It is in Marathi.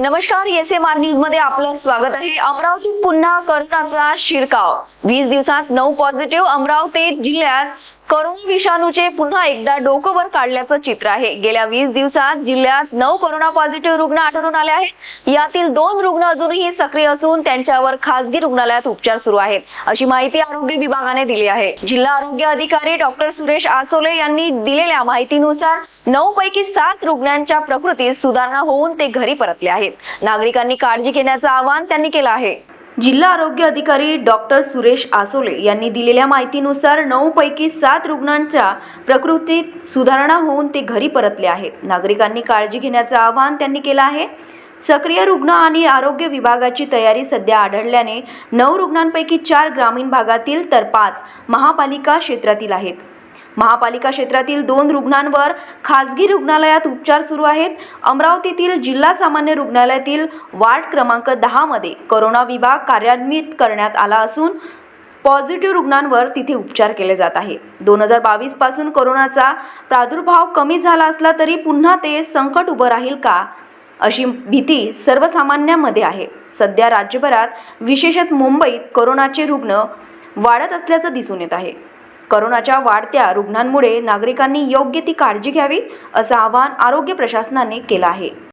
नमस्कार एस एम आर न्यूजमध्ये आपलं स्वागत आहे. अमरावतीत पुन्हा करोनाचा शिरकाव. वीस दिवसात नऊ पॉझिटिव्ह अमरावती जिल्ह्यात कोरोना विषाणूचे पुन्हा एकदा डोकं वर काढल्याचं चित्र आहे. गेल्या वीस दिवसात जिल्ह्यात नऊ कोरोना पॉझिटिव्ह रुग्ण आढळून आले आहेत. यातील दोन रुग्ण अजूनही सक्रिय असून त्यांच्यावर खासगी रुग्णालयात उपचार सुरू आहेत. अशी माहिती आरोग्य विभागाने दिली आहे. जिल्हा आरोग्य अधिकारी डॉक्टर सुरेश आसोले यांनी दिलेल्या माहितीनुसार नऊ पैकी सात रुग्णांच्या प्रकृतीत सुधारणा होऊन ते घरी परतले आहेत. नागरिकांनी काळजी घेण्याचं आवाहन त्यांनी केलं आहे. जिल्हा आरोग्य अधिकारी डॉक्टर सुरेश आसोले यांनी दिलेल्या माहितीनुसार नऊ पैकी सात रुग्णांच्या प्रकृतीत सुधारणा होऊन ते घरी परतले आहेत. नागरिकांनी काळजी घेण्याचं आवाहन त्यांनी केलं आहे. सक्रिय रुग्ण आणि आरोग्य विभागाची तयारी सध्या आढळल्याने नऊ रुग्णांपैकी चार ग्रामीण भागातील तर पाच महापालिका क्षेत्रातील आहेत. महापालिका क्षेत्रातील दोन रुग्णांवर खासगी रुग्णालयात उपचार सुरू आहेत. अमरावतीतील जिल्हा सामान्य रुग्णालयातील वार्ड क्रमांक दहामध्ये करोना विभाग कार्यान्वित करण्यात आला असून पॉझिटिव्ह रुग्णांवर तिथे उपचार केले जात आहे. दोन हजार बावीसपासून कोरोनाचा प्रादुर्भाव कमी झाला असला तरी पुन्हा ते संकट उभं राहील का? अशी भीती सर्वसामान्यांमध्ये आहे. सध्या राज्यभरात विशेषत मुंबईत कोरोनाचे रुग्ण वाढत असल्याचं दिसून येत आहे. करोनाच्या वाढत्या रुग्णांमुळे नागरिकांनी योग्य ती काळजी घ्यावी असं आवाहन आरोग्य प्रशासनाने केलं आहे.